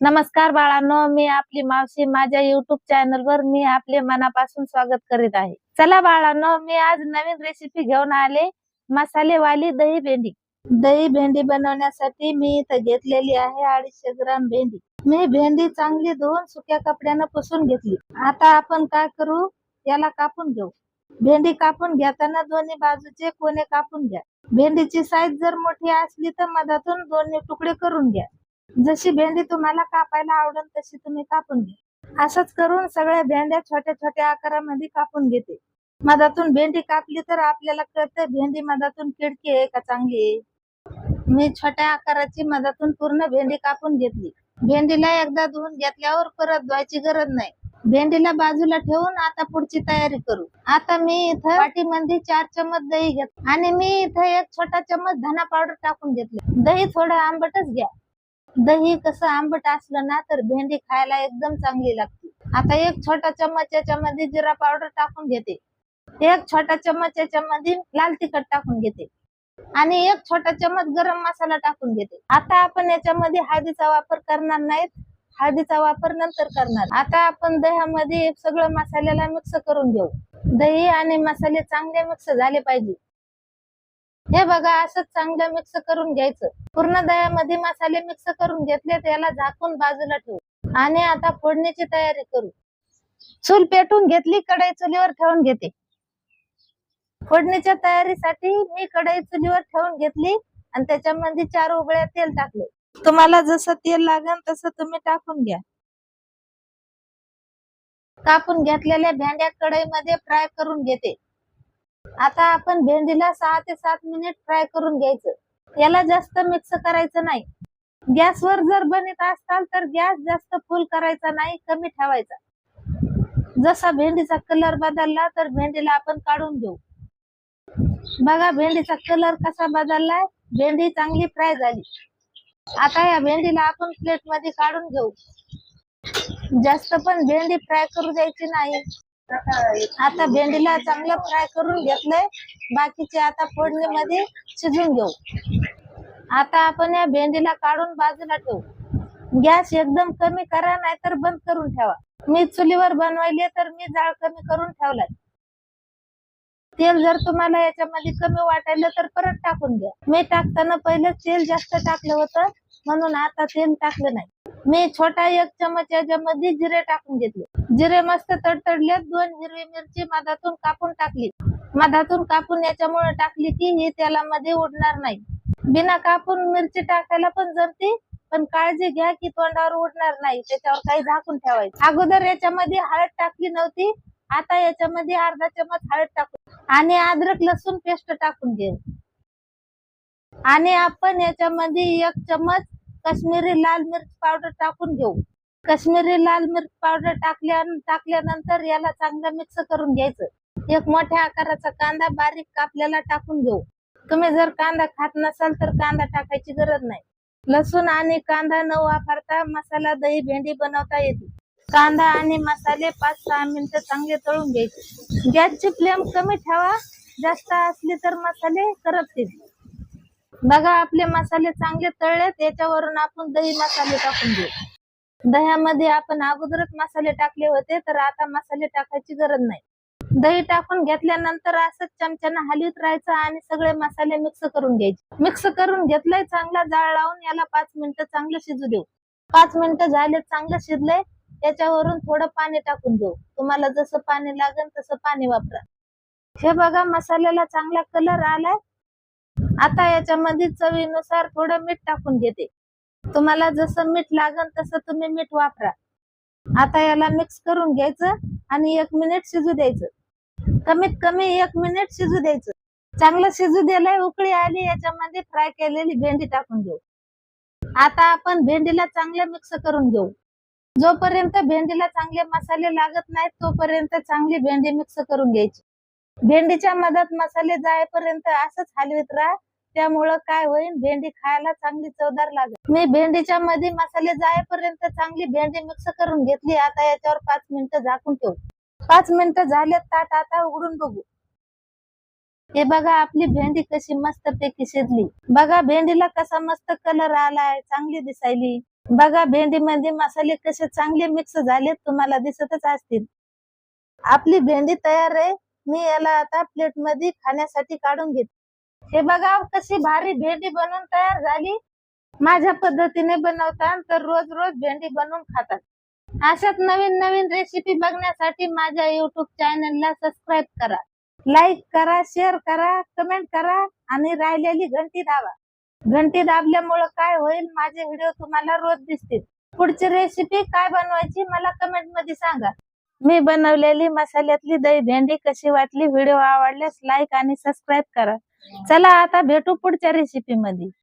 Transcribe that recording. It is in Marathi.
नमस्कार बाळांनो मी आपली मावशी माझ्या युट्यूब चॅनल वर मी आपले मनापासून स्वागत करीत आहे. चला बाळांनो मी आज नवीन रेसिपी घेऊन आले. मसालेवाली दही भेंडी. दही भेंडी बनवण्यासाठी मी इथं घेतलेली आहे अडीचशे ग्राम भेंडी. मी भेंडी चांगली धुवून सुक्या कपड्यानं पुसून घेतली. आता आपण काय करू? याला कापून घेऊ. भेंडी कापून घेताना दोन्ही बाजूचे कोणे कापून घ्या. भेंडीची साईज जर मोठी असली तर मधातून दोन्ही तुकडे करून घ्या. जशी भेंडी तुम्हाला कापायला आवडेल तशी तुम्ही कापून घ्या. असंच करून सगळ्या भेंड्या छोट्या छोट्या आकारामध्ये कापून घेते. मधातून भेंडी कापली तर आपल्याला कळतं भेंडी मधातून किडकी आहे का चांगली आहे? मी छोट्या आकाराची मधातून पूर्ण भेंडी कापून घेतली. भेंडीला एकदा धुवून घेतल्यावर परत धुवायची गरज नाही. भेंडीला बाजूला ठेवून आता पुढची तयारी करू. आता मी इथं वाटीमध्ये चार चमच दही घेत आणि मी इथं एक छोटा चमच धना पावडर टाकून घेतले. दही थोडं आंबटच घ्या. दही कसं आंबट असलं ना तर भेंडी खायला एकदम चांगली लागते. आता एक छोटा चम्मच याच्यामध्ये जिरा पावडर टाकून घेते. एक छोटा चम्मच याच्यामध्ये लाल तिखट टाकून घेते. आणि एक छोटा चम्मच गरम मसाला टाकून घेते. आता आपण याच्यामध्ये हळदीचा वापर करणार नाहीत. हळदीचा वापर नंतर करणार. आता आपण दह्यामध्ये सगळं मसाल्याला मिक्स करून घेऊ. दही आणि मसाले चांगले मिक्स झाले पाहिजे. हे बघा असं चांगलं मिक्स करून घ्यायचं. पूर्ण दह्यामध्ये मसाले मिक्स करून घेतले त्याला झाकून बाजूला ठेवू. आणि आता फोडणीची तयारी करू. चूल पेटून घेतली कढई चुलीवर ठेवून घेते. फोडणीच्या तयारीसाठी मी कढई चुलीवर ठेवून घेतली आणि त्याच्यामध्ये चार उबळ्या तेल टाकले. तुम्हाला जसं तेल लागेल तसं तुम्ही टाकून घ्या. कापून घेतलेल्या भेंड्या कढईमध्ये फ्राय करून घेते. आता आपण भेंडीला सहा ते सात मिनिट फ्राय करून घ्यायचं. याला जास्त मिक्स करायचं नाही. गॅसवर जर बनत असताल तर गॅस जास्त फुल करायचा नाही कमी ठेवायचा. जसा भेंडीचा कलर बदलला तर भेंडीला आपण काढून घेऊ. बघा भेंडीचा कलर कसा बदललाय. भेंडी चांगली फ्राय झाली. आता या भेंडीला आपण प्लेटमध्ये काढून घेऊ. जास्त पण भेंडी फ्राय करू द्यायची नाही. आता भेंडीला चांगलं फ्राय करून घेतलंय. बाकीचे आता फोडणीमध्ये शिजून घेऊ. आता आपण या भेंडीला काढून बाजूला ठेवू. गॅस एकदम कमी करा नाहीतर बंद करून ठेवा. मी चुलीवर बनवायले तर मी जाळ कमी करून ठेवलाय. तेल जर तुम्हाला याच्यामध्ये कमी वाटायलं तर परत टाकून घ्या. मी टाकताना पहिलं तेल जास्त टाकलं होतं म्हणून आता तेल टाकलं नाही. मी छोटा एक चमच याच्यामध्ये जिरे टाकून घेतले. जिरे मस्त तडतडले दोन हिरवी मिरची मधातून कापून टाकली. मधातून कापून याच्यामुळे टाकली की ही तेलामध्ये उडणार नाही. बिना कापून मिरची टाकायला पण जमते पण काळजी घ्या की तोंडावर उडणार नाही त्याच्यावर काही झाकून ठेवायचं. अगोदर याच्यामध्ये हळद टाकली नव्हती आता याच्यामध्ये अर्धा चमच हळद टाकू आणि अद्रक लसूण पेस्ट टाकून घेऊ. आणि आपण याच्यामध्ये एक चमच काश्मीरी लाल मिरच पावडर टाकून घेऊ. काश्मीरी लाल मिरच पावडर टाकल्या टाकल्यानंतर याला चांगलं मिक्स करून घ्यायचं. एक मोठ्या आकाराचा कांदा बारीक कापल्याला टाकून घेऊ. तुम्ही जर कांदा खात नसाल तर कांदा टाकायची गरज नाही. लसूण आणि कांदा न वापरता मसाला दही भेंडी बनवता येते. कांदा आणि मसाले पाच सहा मिनिटं चांगले तळून घ्यायचे. गॅसची फ्लेम कमी ठेवा. जास्त असली तर मसाले करपतील. बघा आपले मसाले चांगले तळलेत याच्यावरून आपण दही मसाले टाकून देऊ. दह्यामध्ये आपण अगोदरच मसाले टाकले होते तर आता मसाले टाकायची गरज नाही. दही टाकून घेतल्यानंतर असंच चमच्यानं हलवीत राहायचं आणि सगळे मसाले मिक्स करून घ्यायचे. मिक्स करून घेतलंय चांगला जाळ लावून याला पाच मिनिटं चांगलं शिजू देऊ. पाच मिनिटं झाले चांगलं शिजलंय त्याच्यावरून थोडं पाणी टाकून देऊ. तुम्हाला जसं पाणी लागेल तसं पाणी वापरा. हे बघा मसाल्याला चांगला कलर आलाय. आता याच्यामध्ये चवीनुसार थोडं मीठ टाकून घेते. तुम्हाला जसं मीठ लागन तसं तुम्ही मीठ वापरा. आता याला मिक्स करून घ्यायचं आणि एक मिनिट शिजू द्यायचं. कमीत कमी एक मिनिट शिजू द्यायचं. चांगलं शिजू द्यायला उकळी आली याच्यामध्ये फ्राय केलेली भेंडी टाकून घेऊ. आता आपण भेंडीला चांगलं मिक्स करून घेऊ. जोपर्यंत भेंडीला चांगले मसाले लागत नाहीत तोपर्यंत चांगली भेंडी मिक्स करून घ्यायची. भेंडीच्या मधात मसाले जायपर्यंत असंच हलवीत राहा. त्यामुळं काय होईल भेंडी खायला चांगली चवदार लागेल. मी भेंडीच्या मध्ये मसाले जायपर्यंत चांगली भेंडी मिक्स करून घेतली. आता याच्यावर पाच मिनिटं झाकून ठेवू. पाच मिनिटं झाले ताट आता उघडून बघू. हे बघा आपली भेंडी कशी मस्त पैकी शिजली. बघा भेंडीला कसा मस्त कलर आलाय चांगली दिसायली. बघा भेंडीमध्ये मसाले कसे चांगले मिक्स झाले तुम्हाला दिसतच असतील. आपली भेंडी तयार आहे. मी याला आता प्लेटमध्ये खाण्यासाठी काढून घेते. हे बघा कशी भारी भेंडी बनवून तयार झाली. माझ्या पद्धतीने बनवतात तर रोज रोज भेंडी बनवून खातात. अशाच नवीन नवीन रेसिपी बघण्यासाठी माझ्या युट्यूब चॅनलला सबस्क्राईब करा. लाईक करा शेअर करा कमेंट करा आणि राहिलेली घंटी दाबा. घंटी दाबल्यामुळं काय होईल माझे व्हिडिओ तुम्हाला रोज दिसतील. पुढची रेसिपी काय बनवायची मला कमेंटमध्ये सांगा. मी बनवलेली मसाल्यातली दही भेंडी कशी वाटली व्हिडिओ आवडल्यास लाईक आणि सबस्क्राईब करा. चला आता भेटू पुढच्या रेसिपी मध्ये.